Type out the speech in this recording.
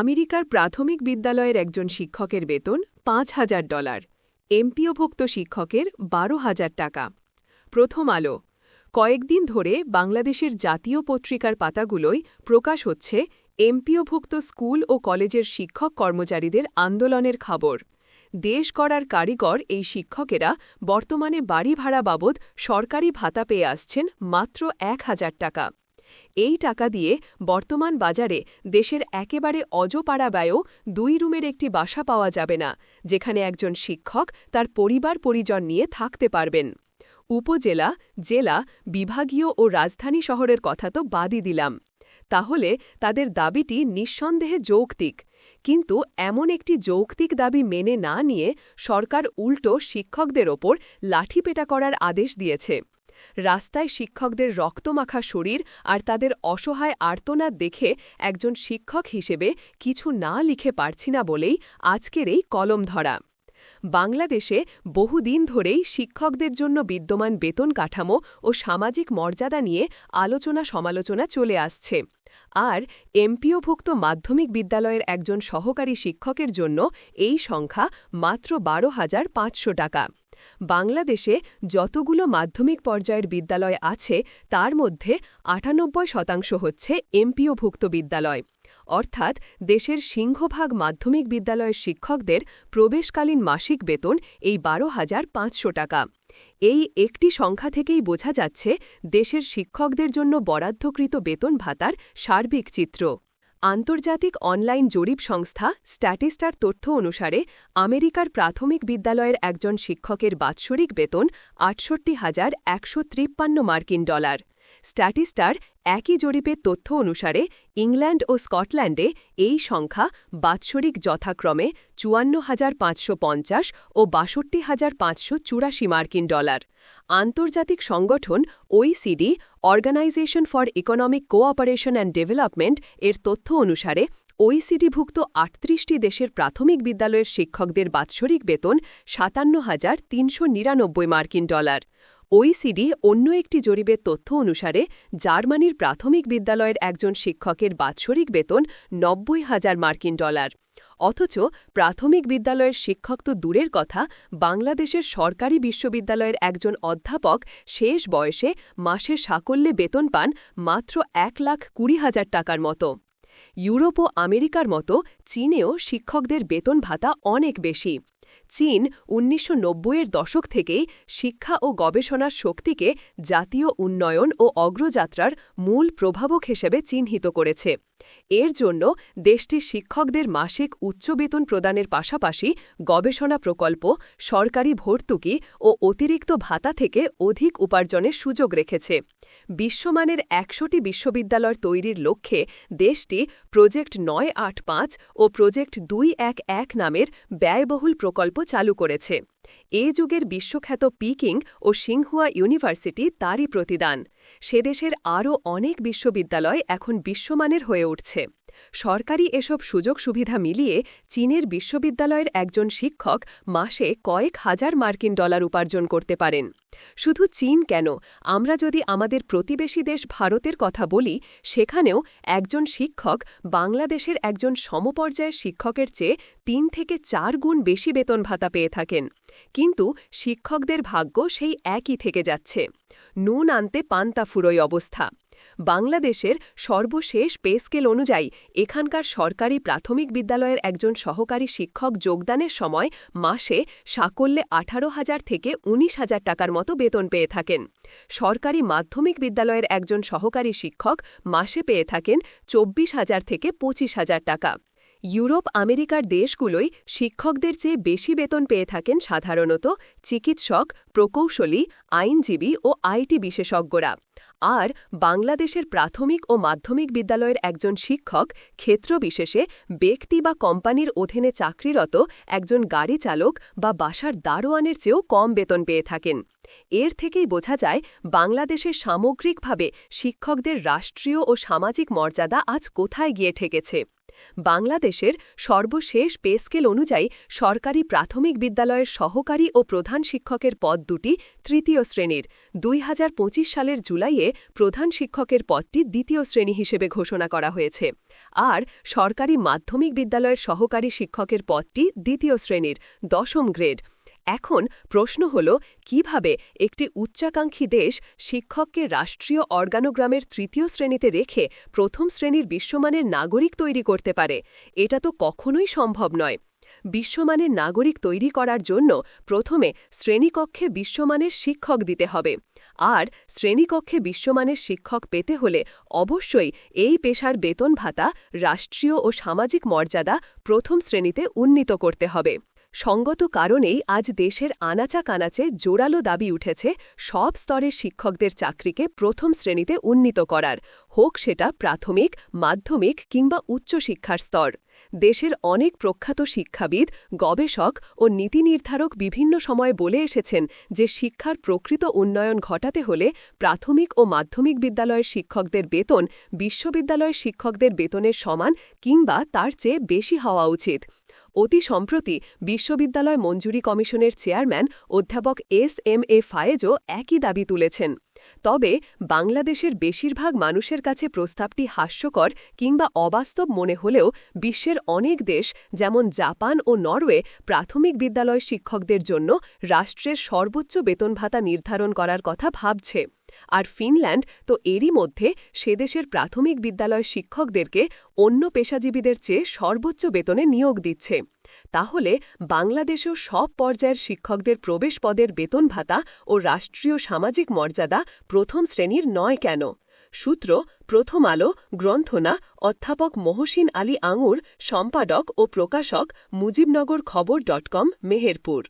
আমেরিকার প্রাথমিক বিদ্যালয়ের একজন শিক্ষকের বেতন পাঁচ হাজার ডলার, এমপিওভুক্ত শিক্ষকের বারো হাজার টাকা। প্রথম আলো। কয়েকদিন ধরে বাংলাদেশের জাতীয় পত্রিকার পাতাগুলোয় প্রকাশ হচ্ছে এমপিওভুক্ত স্কুল ও কলেজের শিক্ষক কর্মচারীদের আন্দোলনের খবর। দেশ করার কারিগর এই শিক্ষকেরা বর্তমানে বাড়ি ভাড়া বাবদ সরকারি ভাতা পেয়ে আসছেন মাত্র এক হাজার টাকা। এই টাকা দিয়ে বর্তমান বাজারে দেশের একেবারে অজপাড়া ব্যয়ও দুই রুমের একটি বাসা পাওয়া যাবে না, যেখানে একজন শিক্ষক তার পরিবার পরিজন নিয়ে থাকতে পারবেন। উপজেলা, জেলা, বিভাগীয় ও রাজধানী শহরের কথা তো বাদই দিলাম। তাহলে তাদের দাবিটি নিঃসন্দেহে যৌক্তিক। কিন্তু এমন একটি যৌক্তিক দাবি মেনে না নিয়ে সরকার উল্টো শিক্ষকদের ওপর লাঠিপেটা করার আদেশ দিয়েছে। রাস্তায় শিক্ষকদের রক্তমাখা শরীর আর তাদের অসহায় আর্তনাদ দেখে একজন শিক্ষক হিসেবে কিছু না লিখে পারছি না বলেই আজকের এই কলম ধরা। বাংলাদেশে বহুদিন ধরেই শিক্ষকদের জন্য বিদ্যমান বেতন কাঠামো ও সামাজিক মর্যাদা নিয়ে আলোচনা সমালোচনা চলে আসছে। আর এমপিওভুক্ত মাধ্যমিক বিদ্যালয়ের একজন সহকারী শিক্ষকের জন্য এই সংখ্যা মাত্র বারো হাজার পাঁচশো টাকা। বাংলাদেশে যতগুলো মাধ্যমিক পর্যায়ের বিদ্যালয় আছে, তার মধ্যে আটানব্বই শতাংশ হচ্ছে এমপিওভুক্ত বিদ্যালয়। অর্থাৎ দেশের সিংহভাগ মাধ্যমিক বিদ্যালয়ের শিক্ষকদের প্রবেশকালীন মাসিক বেতন এই বারো হাজার পাঁচশো টাকা। এই একটি সংখ্যা থেকেই বোঝা যাচ্ছে, দেশের শিক্ষকদের জন্য বরাদ্দকৃত বেতন ভাতার সার্বিক চিত্র। আন্তর্জাতিক অনলাইন জরিপ সংস্থা স্ট্যাটিস্টার তথ্য অনুসারে আমেরিকার প্রাথমিক বিদ্যালয়ের একজন শিক্ষকের বাৎসরিক বেতন আটষট্টি হাজার একশো মার্কিন ডলার। স্ট্যাটিস্টার একই জরিপের তথ্য অনুসারে ইংল্যান্ড ও স্কটল্যান্ডে এই সংখ্যা বাৎসরিক যথাক্রমে চুয়ান্ন হাজার পাঁচশো পঞ্চাশ ও বাষট্টি হাজার পাঁচশো চুরাশি মার্কিন ডলার। আন্তর্জাতিক সংগঠন OECD organisation for economic cooperation and development এর তথ্য অনুসারে ওইসিডিভুক্ত আটত্রিশটি দেশের প্রাথমিক বিদ্যালয়ের শিক্ষকদের বাৎসরিক বেতন সাতান্ন হাজার তিনশো নিরানব্বই মার্কিন ডলার। ওইসিডি অন্য একটি জরিপের তথ্য অনুসারে জার্মানির প্রাথমিক বিদ্যালয়ের একজন শিক্ষকের বাৎসরিক বেতন নব্বই হাজার মার্কিন ডলার। অথচ প্রাথমিক বিদ্যালয়ের শিক্ষক তো দূরের কথা, বাংলাদেশের সরকারি বিশ্ববিদ্যালয়ের একজন অধ্যাপক শেষ বয়সে মাসে সাকল্যে বেতন পান মাত্র এক লাখ কুড়ি হাজার টাকার মতো। ইউরোপ ও আমেরিকার মতো চীনেও শিক্ষকদের বেতন ভাতা অনেক বেশি। চীন উনিশশো এর দশক থেকেই শিক্ষা ও গবেষণার শক্তিকে জাতীয় উন্নয়ন ও অগ্রযাত্রার মূল প্রভাবক হিসেবে চিহ্নিত করেছে। এর জন্য দেশটির শিক্ষকদের মাসিক উচ্চ বেতন প্রদানের পাশাপাশি গবেষণা প্রকল্প, সরকারি ভর্তুকি ও অতিরিক্ত ভাতা থেকে অধিক উপার্জনের সুযোগ রেখেছে। বিশ্বমানের একশোটি বিশ্ববিদ্যালয় তৈরির লক্ষ্যে দেশটি প্রজেক্ট নয় আট পাঁচ ও প্রজেক্ট দুই এক এক নামের ব্যয়বহুল প্রকল্প চালু করেছে। এ যুগের বিশ্বখ্যাত পিকিং ও সিংহুয়া ইউনিভার্সিটি তারই প্রতিদান। সে দেশের আরও অনেক বিশ্ববিদ্যালয় এখন বিশ্বমানের হয়ে উঠছে। সরকারি এসব সুযোগ সুবিধা মিলিয়ে চীনের বিশ্ববিদ্যালয়ের একজন শিক্ষক মাসে কয়েক হাজার মার্কিন ডলার উপার্জন করতে পারেন। শুধু চীন কেন? আমরা যদি আমাদের প্রতিবেশী দেশ ভারতের কথা বলি, সেখানেও একজন শিক্ষক বাংলাদেশের একজন সমপর্যায়ের শিক্ষকের চেয়ে তিন থেকে চার গুণ বেশি বেতন ভাতা পেয়ে থাকেন। কিন্তু শিক্ষকদের ভাগ্য সেই একই থেকে যাচ্ছে। নুন আনতে পান্তা ফুরোই অবস্থা। বাংলাদেশের সর্বশেষ পে স্কেল অনুযায়ী এখানকার সরকারি প্রাথমিক বিদ্যালয়ের একজন সহকারী শিক্ষক যোগদানের সময় মাসে সাকল্যে আঠারো হাজার থেকে ১৯ হাজার টাকার মতো বেতন পেয়ে থাকেন। সরকারি মাধ্যমিক বিদ্যালয়ের একজন সহকারী শিক্ষক মাসে পেয়ে থাকেন চব্বিশ হাজার থেকে পঁচিশ হাজার টাকা। ইউরোপ আমেরিকার দেশগুলোই শিক্ষকদের চেয়ে বেশি বেতন পেয়ে থাকেন সাধারণত চিকিৎসক, প্রকৌশলী, আইনজীবী ও আইটি বিশেষজ্ঞরা। আর বাংলাদেশের প্রাথমিক ও মাধ্যমিক বিদ্যালয়ের একজন শিক্ষক ক্ষেত্রবিশেষে ব্যক্তি বা কোম্পানির অধীনে চাকরিরত একজন গাড়ি চালক বা বাসার দারোয়ানের চেয়েও কম বেতন পেয়ে থাকেন। এর থেকেই বোঝা যায় বাংলাদেশে সামগ্রিকভাবে শিক্ষকদের রাষ্ট্রীয় ও সামাজিক মর্যাদা আজ কোথায় গিয়ে ঠেকেছে। বাংলাদেশের সর্বশেষ পে স্কেল অনুযায়ী সরকারি প্রাথমিক বিদ্যালয়ের সহকারী ও প্রধান শিক্ষকের পদ দুটি তৃতীয় শ্রেণির। দুই হাজার পঁচিশ সালের জুলাইয়ে প্রধান শিক্ষকের পদটি দ্বিতীয় শ্রেণি হিসেবে ঘোষণা করা হয়েছে। আর সরকারি মাধ্যমিক বিদ্যালয়ের সহকারী শিক্ষকের পদটি দ্বিতীয় শ্রেণির, দশম গ্রেড। এখন প্রশ্ন হল, কীভাবে একটি উচ্চাকাঙ্ক্ষী দেশ শিক্ষককে রাষ্ট্রীয় অর্গানোগ্রামের তৃতীয় শ্রেণীতে রেখে প্রথম শ্রেণির বিশ্বমানের নাগরিক তৈরি করতে পারে? এটা তো কখনোই সম্ভব নয়। বিশ্বমানের নাগরিক তৈরি করার জন্য প্রথমে শ্রেণীকক্ষে বিশ্বমানের শিক্ষক দিতে হবে। আর শ্রেণীকক্ষে বিশ্বমানের শিক্ষক পেতে হলে অবশ্যই এই পেশার বেতন ভাতা, রাষ্ট্রীয় ও সামাজিক মর্যাদা প্রথম শ্রেণীতে উন্নীত করতে হবে। সঙ্গত কারণেই আজ দেশের আনাচা কানাচে জোরালো দাবি উঠেছে সব স্তরের শিক্ষকদের চাকরিকে প্রথম শ্রেণীতে উন্নীত করার, হোক সেটা প্রাথমিক, মাধ্যমিক কিংবা উচ্চশিক্ষার স্তর। দেশের অনেক প্রখ্যাত শিক্ষাবিদ, গবেষক ও নীতি নির্ধারক বিভিন্ন সময় বলে এসেছেন যে শিক্ষার প্রকৃত উন্নয়ন ঘটাতে হলে প্রাথমিক ও মাধ্যমিক বিদ্যালয়ের শিক্ষকদের বেতন, বিশ্ববিদ্যালয়ের শিক্ষকদের বেতনের সমান কিংবা তার চেয়ে বেশি হওয়া উচিত। অতি সম্প্রতি বিশ্ববিদ্যালয় মঞ্জুরি কমিশনের চেয়ারম্যান অধ্যাপক এস এম এ ফায়েজও একই দাবি তুলেছেন। তবে বাংলাদেশের বেশিরভাগ মানুষের কাছে প্রস্তাবটি হাস্যকর কিংবা অবাস্তব মনে হলেও বিশ্বের অনেক দেশ, যেমন জাপান ও নরওয়ে, প্রাথমিক বিদ্যালয় শিক্ষকদের জন্য রাষ্ট্রের সর্বোচ্চ বেতন ভাতা নির্ধারণ করার কথা ভাবছে। আর ফিনল্যান্ড তো এরই মধ্যে সে দেশের প্রাথমিক বিদ্যালয় শিক্ষকদেরকে অন্য পেশাজীবীদের চেয়ে সর্বোচ্চ বেতনে নিয়োগ দিচ্ছে। তাহলে বাংলাদেশেও সব পর্যায়ের শিক্ষকদের প্রবেশ পদের বেতন ভাতা ও রাষ্ট্রীয় সামাজিক মর্যাদা প্রথম শ্রেণির নয় কেন? সূত্র, প্রথম আলো, গ্রন্থনা, অধ্যাপক মহসিন আলী আঙুর, সম্পাদক ও প্রকাশক মুজিবনগর খবর ডট কম, মেহেরপুর।